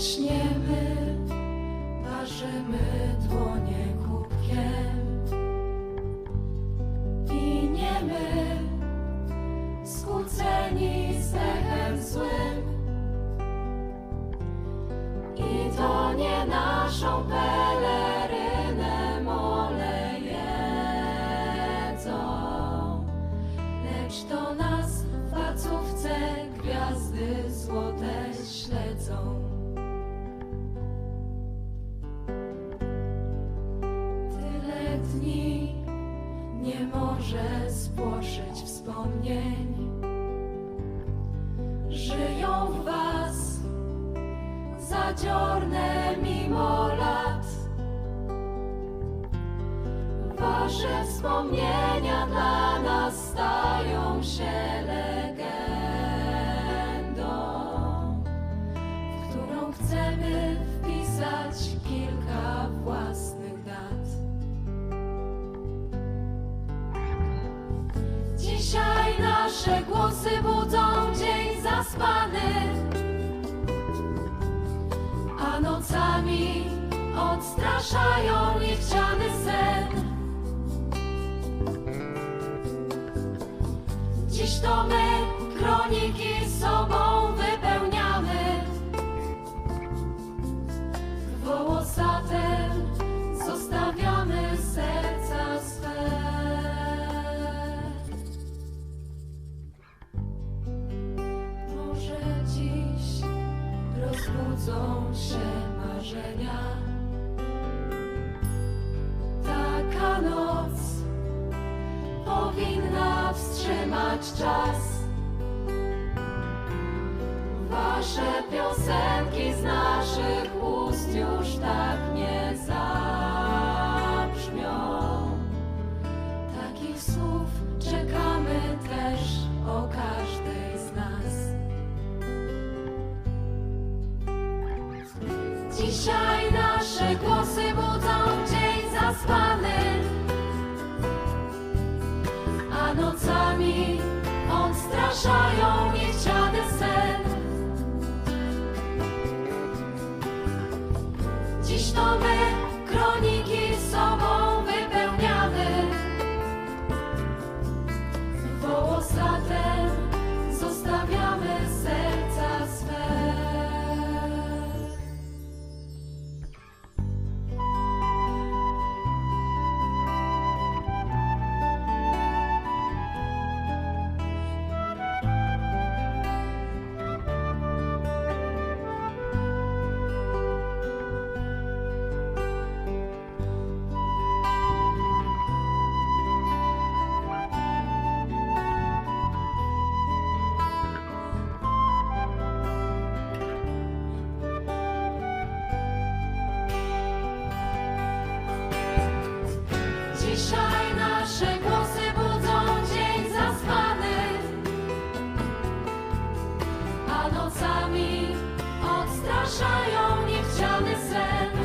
Zaczniemy, dni nie może spłoszyć wspomnień. Żyją w was zadziorne mimo lat. Wasze wspomnienia dla nas stają się legendą, odstraszają niechciany sen. Dziś to my kroniki sobą wypełniamy. Wołosatem zostawiamy serca swe. Może dziś rozbudzą się marzenia. Noc powinna wstrzymać czas. Wasze piosenki z naszych ust już tak nie zabrzmią. Takich słów czekamy też o każdej z nas. Dzisiaj nocami odstraszają niechciany sen.